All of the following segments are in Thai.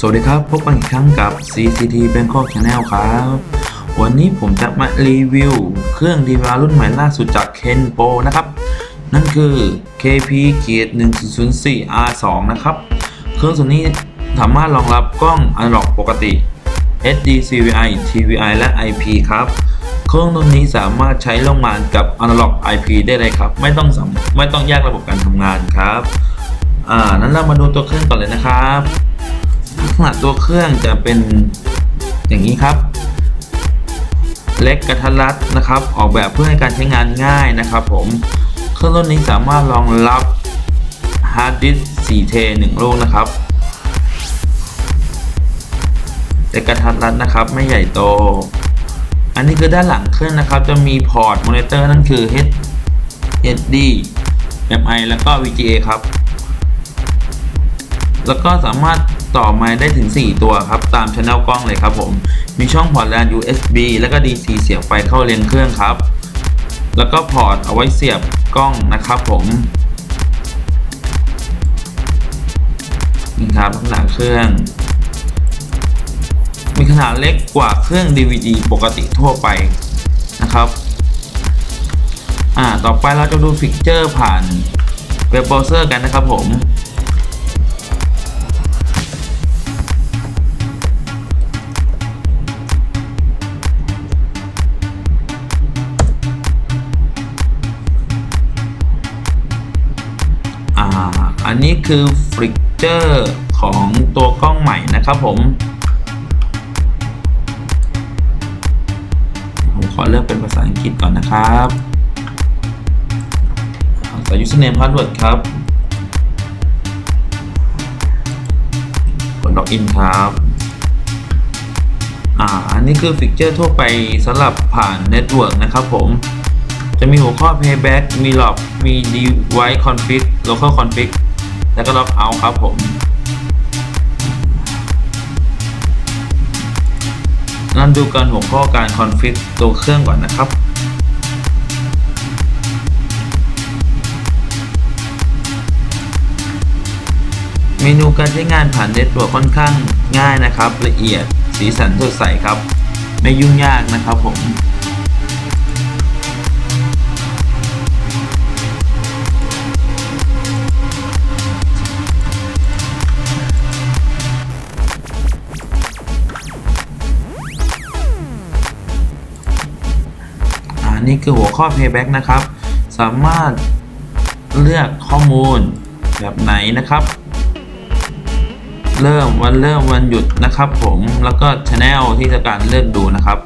สวัสดีครับ พบกันอีกครั้งกับ CCT Bangkok Channel ครับ วันนี้ผมจะมารีวิว เครื่องดีวารุ่นใหม่ล่าสุดจาก Kenpo นะครับ นั่นคือ KP เกียรติ1004 R2 นะครับ เครื่องตัวนี้สามารถรองรับกล้องอนาล็อกปกติ HD CVI TVI และ IP ครับ เครื่องตัวนี้สามารถใช้ร่วมงานกับ Analog IP ได้เลยครับ ไม่ต้องไม่ต้องแยกระบบการทำงานครับ อ่า นั้นเรามาดูตัวเครื่องก่อนเลยนะครับ ลักษณะตัวเครื่องจะเป็นอย่างนี้ครับ เล็กกระทัดรัดนะครับ ออกแบบเพื่อให้การใช้งานง่ายนะครับ ผมเครื่องรุ่นนี้สามารถรองรับฮาร์ดดิสก์4เท1ลูกนะครับเล็กระทัดรัดนะครับไม่ใหญ่โต อันนี้คือด้านหลังเครื่องนะครับ จะมีพอร์ตมอนิเตอร์นั่นคือ H HD MI แล้วก็ VGA ครับ แล้วก็สามารถต่อไมค์ได้ถึง 4 ตัวครับ ตามช anel กล้องเลยครับผม มีช่องพอร์ตแลน USB แล้วก็ DC เสียบไฟเข้าเรียงเครื่องครับ แล้วก็พอร์ตเอาไว้เสียบกล้องนะครับผมนี่ครับลักษณะเครื่อง มีขนาดเล็กกว่าเครื่อง DVD ปกติทั่วไปนะครับอ่าต่อไปเราจะดูฟิกเจอร์ผ่านเว็บเบราว์เซอร์กันนะครับผม อันนี้คือฟิกเจอร์ของตัวกล้องใหม่นะครับผม ผมขอเลือกเป็นภาษาอังกฤษก่อนนะครับใส่ username password ครับกด login ครับ อ่า อันนี้คือฟิกเจอร์ทั่วไปสำหรับผ่านเน็ตเวิร์กนะครับผม จะมีหัวข้อ payback มี log มี device config local config แล้วก็ log out ครับผมเราดูกันหัวข้อการ config ตัวเครื่องก่อนนะครับเมนูการใช้งานผ่านเน็ตเวิร์กค่อนข้างง่ายนะครับ ละเอียดสีสันสดใสครับ ไม่ยุ่งยากนะครับผม นนี้คือหัวข้อ payback นะครับ สามารถเลือกข้อมูลแบบไหนนะครับ เริ่มวันเริ่มวันหยุดนะครับผมแล้วก็ channel ที่จะการเลือกดูนะครับ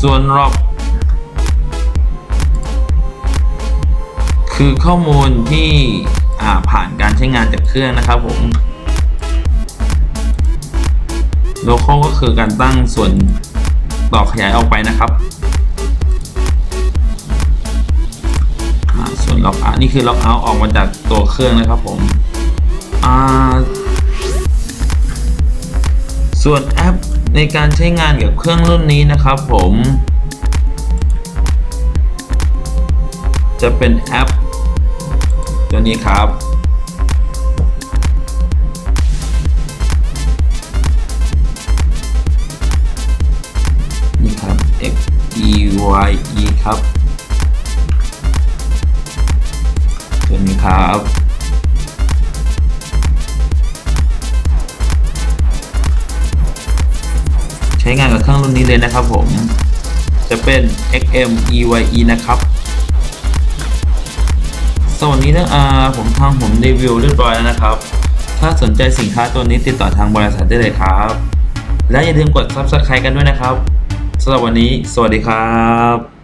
ส่วนรอบคือข้อมูลที่ผ่านการใช้งานจากเครื่องนะครับผมโลโก้ก็คือการตั้งส่วนต่อขยายออกไปนะครับ ล็อกอาท์นี่คือล็อกเอาท์ออกมาจากตัวเครื่องนะครับผมอ่าส่วนแอปในการใช้งานกับเครื่องรุ่นนี้นะครับผม จะเป็นแอป ตัวนี้ครับ นี่ครับ X E Y E ครับ ครับใช้งานกับเครื่องรุ่นนี้เลยนะครับผม จะเป็น XM EYE นะครับสวัสดีนะอาผมทางผมรีวิวเรียบร้อยแล้วนะครับ ถ้าสนใจสินค้าตัวนี้ติดต่อทางบริษัทได้เลยครับ และอย่าลืมกด Subscribe กันด้วยนะครับสำหรับวันนี้ สวัสดีครับ